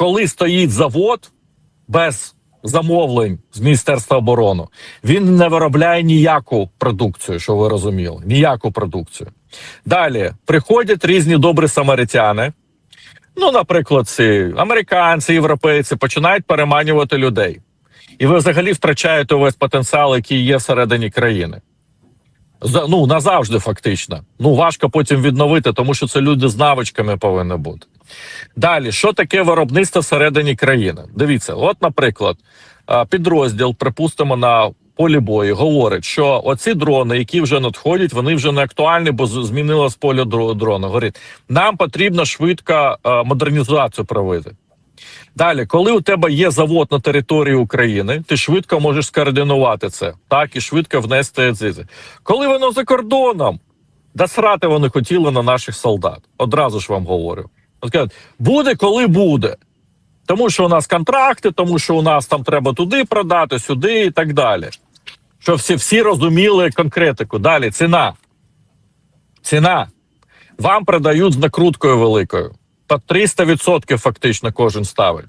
коли стоїть завод без замовлень з Міністерства оборони, він не виробляє ніяку продукцію, що ви розуміли, ніяку продукцію. Далі приходять різні добрі самаритяни. Ну, наприклад, ці американці, європейці починають переманювати людей. І ви взагалі втрачаєте увесь потенціал, який є всередині країни. Ну, назавжди, фактично. Ну, важко потім відновити, тому що це люди з навичками повинні бути. Далі, що таке виробництво всередині країни? Дивіться, от, наприклад, підрозділ, припустимо, на полі бою, говорить, що оці дрони, які вже надходять, вони вже не актуальні, бо змінилось поле дро- дрона. Говорить, нам потрібно швидко модернізацію провести. Далі, коли у тебе є завод на території України, ти швидко можеш скоординувати це, так і швидко внести цизи. Коли воно за кордоном, да срати вони хотіли на наших солдат. Одразу ж вам говорю. Кажуть, буде, коли буде. Тому що у нас контракти, тому що у нас там треба туди продати, сюди і так далі. Щоб всі, всі розуміли конкретику. Далі ціна. Ціна. Вам продають з накруткою великою. По 300% фактично кожен ставить.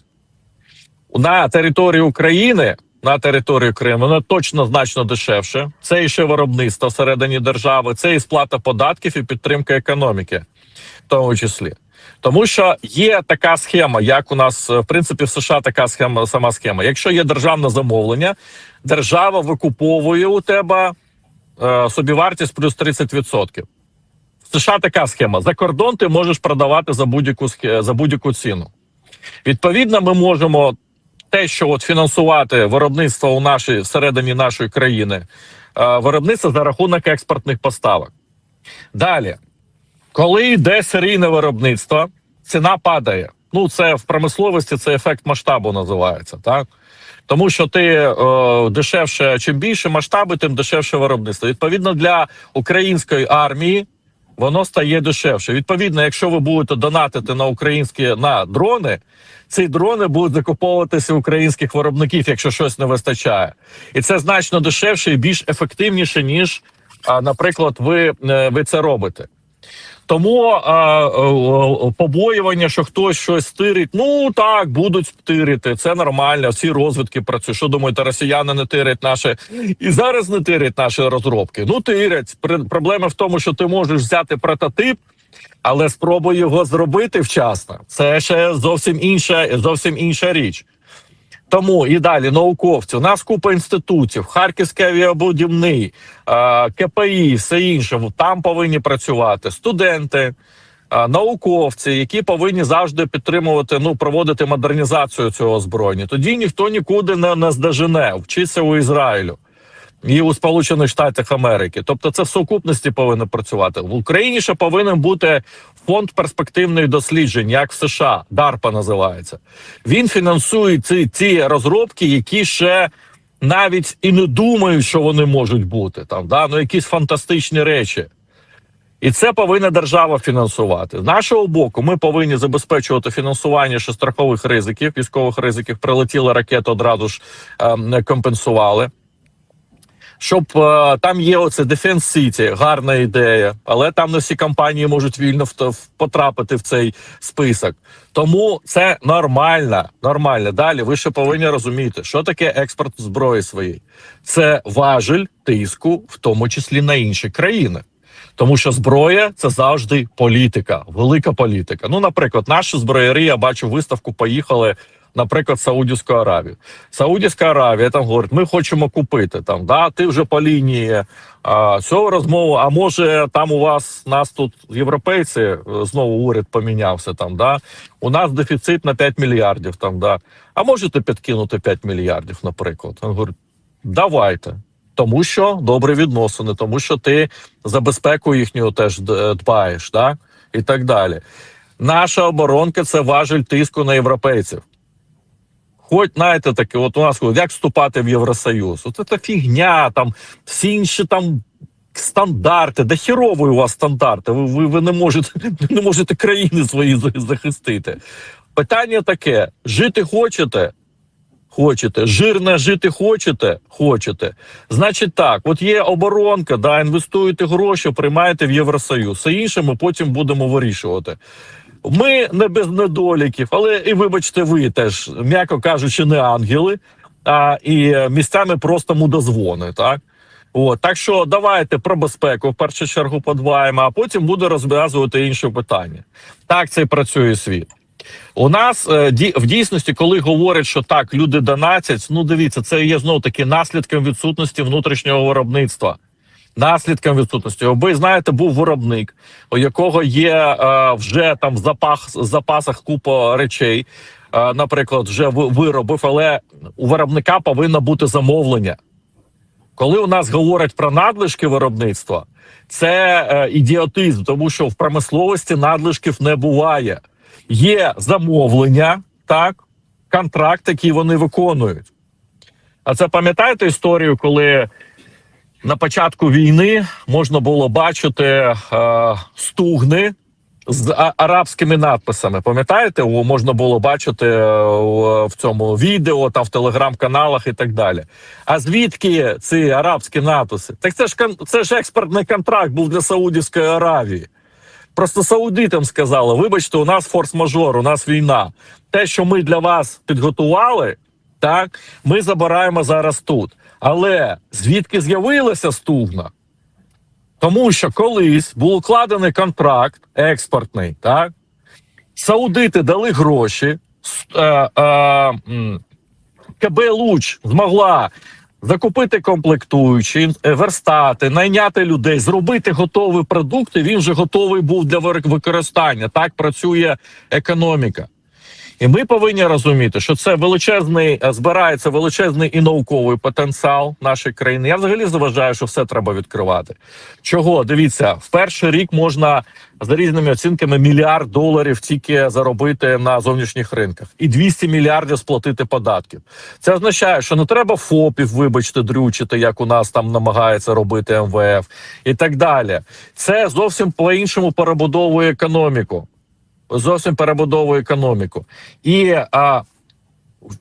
На території України, на території Криму, воно точно значно дешевше. Це і ще виробництво всередині держави, це і сплата податків і підтримка економіки, в тому числі. Тому що є така схема, як у нас е, в принципі в США така схема, сама схема. Якщо є державне замовлення, держава викуповує у тебе е, собівартість плюс 30%. В США така схема. За кордон ти можеш продавати за будь-яку за будь-яку ціну. Відповідно, ми можемо те, що от фінансувати виробництво у нашій всередині нашої країни, е, виробництво за рахунок експортних поставок. Далі, коли йде серійне виробництво, ціна падає. Ну, це в промисловості це ефект масштабу називається, так? Тому що ти е, дешевше, чим більше масштаби, тим дешевше виробництво. Відповідно, для української армії воно стає дешевше. Відповідно, якщо ви будете донатити на українські на дрони, ці дрони будуть закуповуватися українських виробників, якщо щось не вистачає, і це значно дешевше і більш ефективніше, ніж, наприклад, ви, е, ви це робите. Тому а, побоювання, що хтось щось стирить, ну так, будуть стирити. Це нормально. Всі розвідки працюють. Що думаєте, росіяни не тирять наші і зараз не тирять наші розробки. Ну тирять. Проблема в тому, що ти можеш взяти прототип, але спробуй його зробити вчасно. Це ще зовсім інша, зовсім інша річ. Тому і далі науковці. У нас купа інститутів, Харківський авіабудівний, КПІ, все інше. Там повинні працювати студенти, науковці, які повинні завжди підтримувати, ну проводити модернізацію цього озброєння. Тоді ніхто нікуди не, не здожене, вчиться у Ізраїлю. І у Сполучених Штатах Америки, тобто це в сукупності повинно працювати в Україні. Ще повинен бути фонд перспективних досліджень, як в США, DARPA називається. Він фінансує ці, ці розробки, які ще навіть і не думають, що вони можуть бути там, да? ну якісь фантастичні речі. І це повинна держава фінансувати. З нашого боку, ми повинні забезпечувати фінансування ще страхових ризиків, військових ризиків. Прилетіла ракета, одразу ж ем, компенсували. Щоб е, там є оце Defense City, гарна ідея, але там не всі компанії можуть вільно потрапити в цей список. Тому це нормально. Нормально. Далі ви ще повинні розуміти, що таке експорт зброї своєї. Це важель тиску, в тому числі на інші країни. Тому що зброя це завжди політика, велика політика. Ну, наприклад, наші зброяри, я бачу виставку, поїхали, наприклад, Саудівську Аравію. Саудівська Аравія там говорить, ми хочемо купити там. Да, ти вже по лінії а, цього розмову. А може, там у вас нас тут європейці е, знову уряд помінявся там. Да, у нас дефіцит на 5 мільярдів. Там да. А можете підкинути 5 мільярдів, наприклад. Він говорить, давайте. Тому що добрі відносини, тому що ти за безпеку їхню теж дбаєш, да? і так далі. Наша оборонка це важель тиску на європейців. Хоч знаєте таке, от у нас як вступати в Євросоюз? От це фігня, там всі інші там стандарти, да хірові у вас стандарти. Ви, ви, ви не можете не можете країни свої захистити. Питання таке: жити хочете? Хочете, жирне жити хочете? Хочете. Значить так, от є оборонка, да, інвестуєте гроші, приймаєте в Євросоюз. Все інше ми потім будемо вирішувати. Ми не без недоліків, але і вибачте, ви теж, м'яко кажучи, не ангели, а і місцями просто мудозвони. Так от так що давайте про безпеку в першу чергу подбаємо, а потім буде розв'язувати інші питання. Так це працює світ. У нас е, в дійсності, коли говорять, що так люди донатять, ну дивіться, це є знов таки наслідком відсутності внутрішнього виробництва. Наслідком відсутності. Ви знаєте, був виробник, у якого є е, вже там в запах, запасах купа речей, е, наприклад, вже виробив, але у виробника повинно бути замовлення. Коли у нас говорять про надлишки виробництва, це е, ідіотизм, тому що в промисловості надлишків не буває. Є замовлення, так, контракт, який вони виконують. А це пам'ятаєте історію, коли на початку війни можна було бачити е, стугни з арабськими надписами. Пам'ятаєте, можна було бачити е, в цьому відео, там в телеграм-каналах і так далі. А звідки ці арабські надписи? Так це ж це ж експортний контракт був для Саудівської Аравії. Просто саудитам сказали: вибачте, у нас форс-мажор, у нас війна. Те, що ми для вас підготували, так ми забираємо зараз тут. Але звідки з'явилася стугна? Тому що колись був укладений контракт експортний, так? Саудити дали гроші. Е, е, КБ Луч змогла закупити комплектуючі, е, верстати, найняти людей, зробити готові продукти. Він вже готовий був для використання. Так працює економіка. І ми повинні розуміти, що це величезний е, збирається величезний і науковий потенціал нашої країни. Я взагалі заважаю, що все треба відкривати. Чого дивіться, в перший рік можна за різними оцінками мільярд доларів тільки заробити на зовнішніх ринках, і 200 мільярдів сплатити податків. Це означає, що не треба ФОПів, вибачте, дрючити, як у нас там намагається робити МВФ, і так далі. Це зовсім по іншому перебудовує економіку зовсім перебудовує економіку. І а,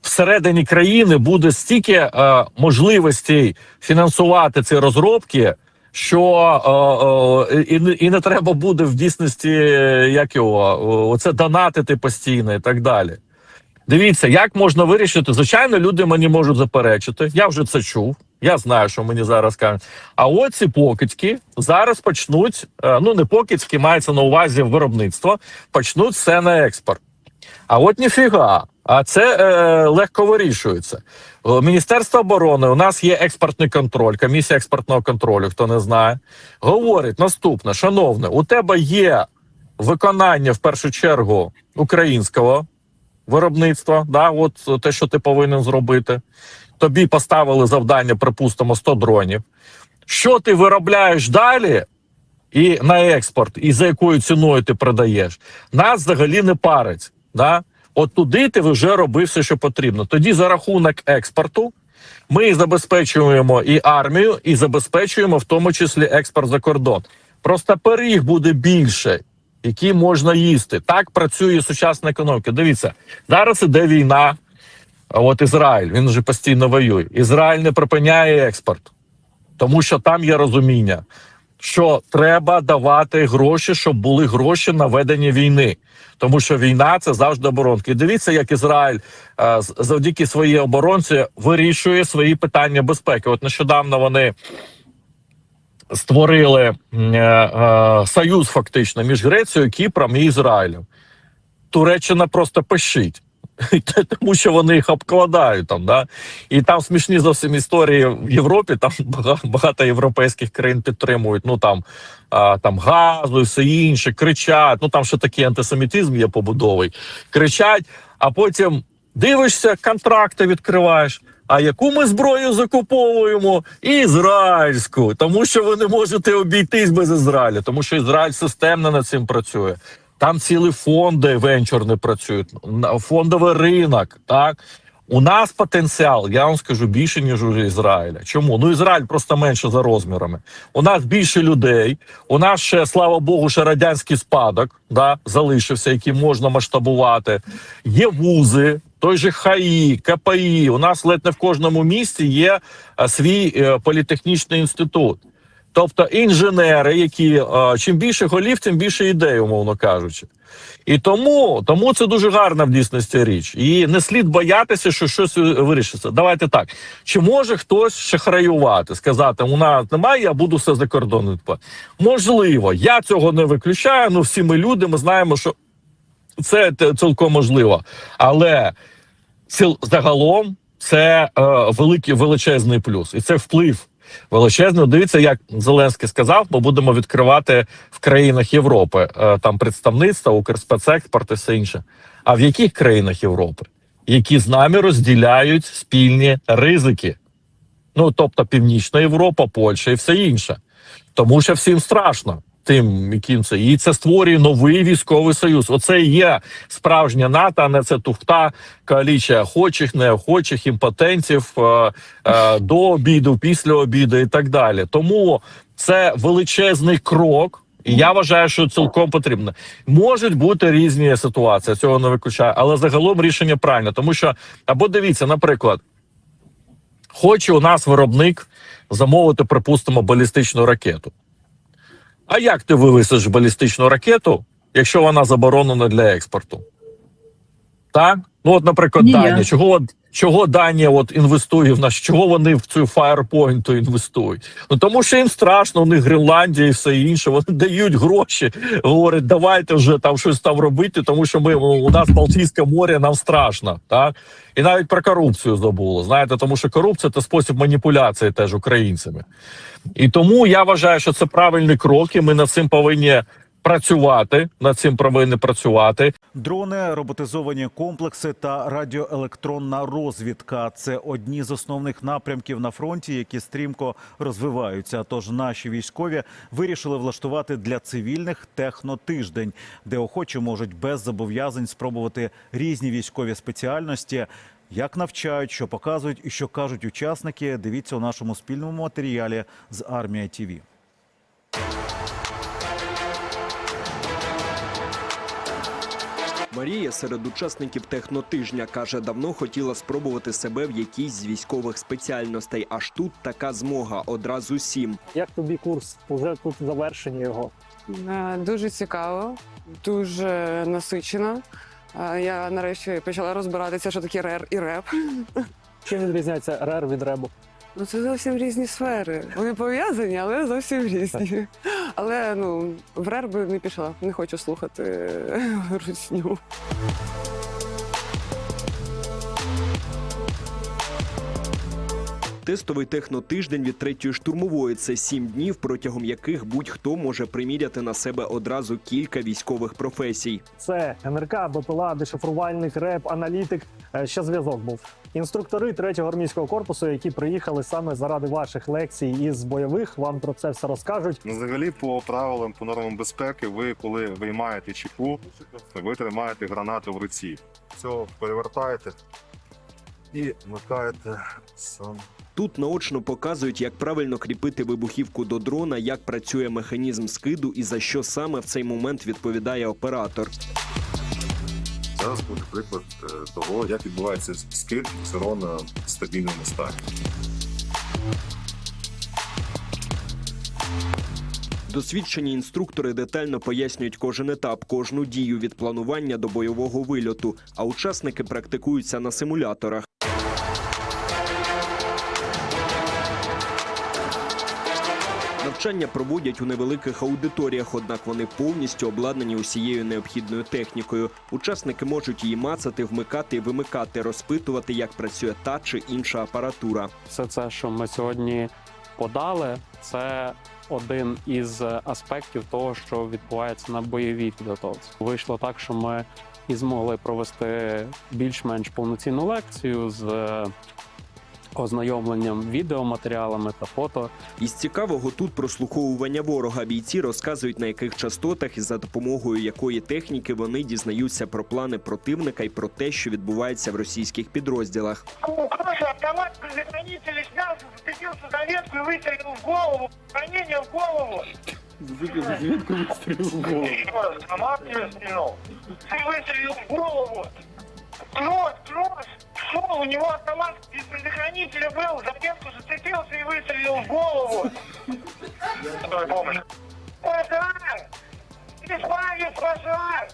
всередині країни буде стільки а, можливостей фінансувати ці розробки, що а, а, і, і не треба буде в дійсності як його оце донатити постійно і так далі. Дивіться, як можна вирішити. Звичайно, люди мені можуть заперечити. Я вже це чув. Я знаю, що мені зараз кажуть. А от ці покидьки зараз почнуть. е, Ну не покидьки, мається на увазі виробництво, почнуть все на експорт. А от ніфіга. А це е, легко вирішується. Е, Міністерство оборони у нас є експортний контроль, комісія експортного контролю. Хто не знає, говорить наступне: шановне, у тебе є виконання в першу чергу українського виробництва. Да, от те, що ти повинен зробити. Тобі поставили завдання, припустимо, 100 дронів. Що ти виробляєш далі? І на експорт, і за якою ціною ти продаєш, нас взагалі не парить. Да? От туди ти вже робив все, що потрібно. Тоді за рахунок експорту ми забезпечуємо і армію, і забезпечуємо в тому числі експорт за кордон. Просто пиріг буде більше, який можна їсти. Так працює сучасна економіка. Дивіться, зараз іде війна. От Ізраїль, він вже постійно воює. Ізраїль не припиняє експорт, тому що там є розуміння, що треба давати гроші, щоб були гроші на ведення війни. Тому що війна це завжди оборонки. І дивіться, як Ізраїль е, завдяки своїй оборонці вирішує свої питання безпеки. От нещодавно вони створили е, е, союз фактично між Грецією, Кіпром і Ізраїлем. Туреччина просто пищить. Тому що вони їх обкладають там, да і там смішні зовсім історії в Європі. Там багато європейських країн підтримують. Ну там а, там газу і все інше, кричать. Ну там ще такий антисемітизм є побудовий. Кричать, а потім дивишся, контракти відкриваєш. А яку ми зброю закуповуємо? Ізраїльську, тому що ви не можете обійтись без Ізраїля, тому що Ізраїль системно над цим працює. Там цілі фонди венчурні працюють, фондовий ринок. Так у нас потенціал, я вам скажу більше ніж у Ізраїля. Чому? Ну Ізраїль просто менше за розмірами. У нас більше людей. У нас ще слава Богу, ще радянський спадок да, залишився, який можна масштабувати. Є вузи. Той же ХАІ, КПІ. У нас ледь не в кожному місті є свій е, політехнічний інститут. Тобто інженери, які е, чим більше голів, тим більше ідей, умовно кажучи. І тому, тому це дуже гарна в дійсності річ. І не слід боятися, що щось вирішиться. Давайте так. Чи може хтось шахраювати, сказати, у нас немає, я буду все за кордоном. Можливо, я цього не виключаю. Ну всі ми люди, ми знаємо, що це цілком можливо. Але ціл, загалом це е, великий величезний плюс, і це вплив величезний. Дивіться, як Зеленський сказав, ми будемо відкривати в країнах Європи е, там представництва, Укрспецекспорт і все інше. А в яких країнах Європи, які з нами розділяють спільні ризики? Ну тобто Північна Європа, Польща і все інше. Тому що всім страшно. Тим, яким це і це створює новий військовий союз. Оце і є справжня НАТО, а не це тухта коаліція охочих, неохочих, імпотентів е, е, до обіду, після обіду і так далі. Тому це величезний крок. І я вважаю, що цілком потрібно. Можуть бути різні ситуації, цього не виключаю, але загалом рішення правильне, тому що або дивіться, наприклад, хоче у нас виробник замовити, припустимо, балістичну ракету. А як ти вивезеш балістичну ракету, якщо вона заборонена для експорту? Так? Ну, от, наприклад, Ні. Данія. Чого, от- чого Данія от інвестує в нас? Чого вони в цю Firepoint інвестують? Ну тому що їм страшно, у них Гренландія і все інше. Вони дають гроші, говорять, давайте вже там щось там робити, тому що ми у нас Балтійське море, нам страшно. Так? І навіть про корупцію забули. Знаєте, тому що корупція це спосіб маніпуляції теж українцями. І тому я вважаю, що це правильний крок, і ми над цим повинні працювати. Над цим повинні працювати. Дрони, роботизовані комплекси та радіоелектронна розвідка це одні з основних напрямків на фронті, які стрімко розвиваються. Тож наші військові вирішили влаштувати для цивільних технотиждень, де охочі можуть без зобов'язань спробувати різні військові спеціальності. Як навчають, що показують і що кажуть учасники, дивіться у нашому спільному матеріалі з армія ТІВІ. Марія серед учасників технотижня каже, давно хотіла спробувати себе в якійсь з військових спеціальностей. Аж тут така змога одразу сім. Як тобі курс? Уже тут завершення його. Е, Дуже цікаво, дуже насичено. Е, Я нарешті почала розбиратися, що таке рер і реп. Чим відрізняється РЕР від ребу? Ну це зовсім різні сфери. Вони пов'язані, але зовсім різні. Але ну в рер би не пішла. Не хочу слухати е, русню. Тестовий технотиждень від третьої штурмової це сім днів, протягом яких будь-хто може приміряти на себе одразу кілька військових професій. Це НРК, БПЛА, дешифрувальник, реп, аналітик. Е, Ще зв'язок був. Інструктори третього армійського корпусу, які приїхали саме заради ваших лекцій із бойових, вам про це все розкажуть. Ну, Взагалі, по правилам, по нормам безпеки, ви коли виймаєте чеку, ви тримаєте гранату в руці. Все перевертаєте і вмикаєте сам. Тут наочно показують, як правильно кріпити вибухівку до дрона, як працює механізм скиду і за що саме в цей момент відповідає оператор. Зараз буде приклад е, того, як відбувається скид СРО на стабільному стані. Досвідчені інструктори детально пояснюють кожен етап, кожну дію від планування до бойового вильоту, а учасники практикуються на симуляторах. Навчання проводять у невеликих аудиторіях, однак вони повністю обладнані усією необхідною технікою. Учасники можуть її мацати, вмикати вимикати, розпитувати, як працює та чи інша апаратура. все це, що ми сьогодні подали, це один із аспектів того, що відбувається на бойовій підготовці. Вийшло так, що ми і змогли провести більш-менш повноцінну лекцію з ознайомленням відеоматеріалами та фото. Із цікавого тут прослуховування ворога. Бійці розказують на яких частотах і за допомогою якої техніки вони дізнаються про плани противника і про те, що відбувається в російських підрозділах. Хороший автомат, предохранитель снял, вцепился за ветку и выстрелил в голову. Ранение в голову. Автомат не стрельнул. Ты выстрелил в голову. Кровь, кровь, в голову. у него автомат без предохранителя был, за ветку зацепился и выстрелил в голову. Скорая помощь. Пожар! Бесплавец, пожар!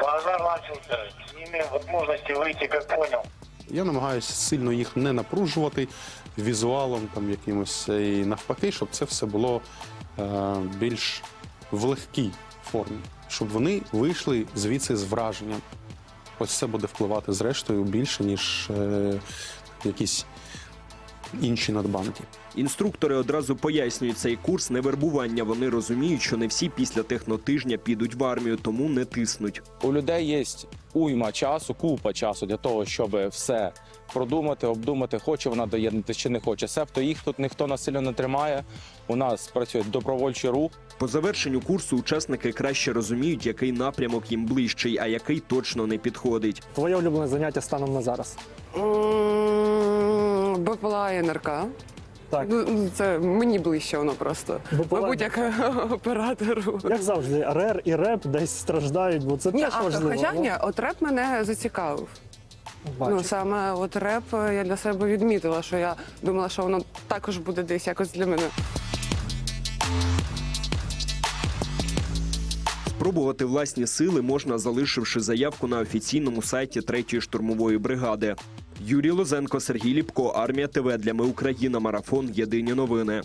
Пожар начался. Не имею возможности выйти, как понял. Я намагаюся сильно їх не напружувати візуалом, там якимось і навпаки, щоб це все було е, більш в легкій формі, щоб вони вийшли звідси з враженням. Ось це буде впливати зрештою більше, ніж е, якісь інші надбанки. Інструктори одразу пояснюють цей курс невербування. Вони розуміють, що не всі після технотижня підуть в армію, тому не тиснуть. У людей є уйма часу, купа часу для того, щоб все продумати, обдумати, хоче вона доєднатися чи не хоче. Себто їх тут ніхто насильно не тримає. У нас працює добровольчий рух. По завершенню курсу учасники краще розуміють, який напрямок їм ближчий, а який точно не підходить. Твоє улюблене заняття станом на зараз. БПЛА і НРК. Так. Ну, це мені ближче воно просто. БПЛА. Мабуть, як оператору. Як завжди, РЕР і РЕП десь страждають, бо це Ні, теж а, важливо. хоча ну, ні, от реп мене зацікавив. Бачиш. Ну саме от реп я для себе відмітила, що я думала, що воно також буде десь якось для мене. Спробувати власні сили можна, залишивши заявку на офіційному сайті 3-ї штурмової бригади. Юрій Лозенко, Сергій Ліпко, Армія ТВ для Ми Україна. Марафон. Єдині новини.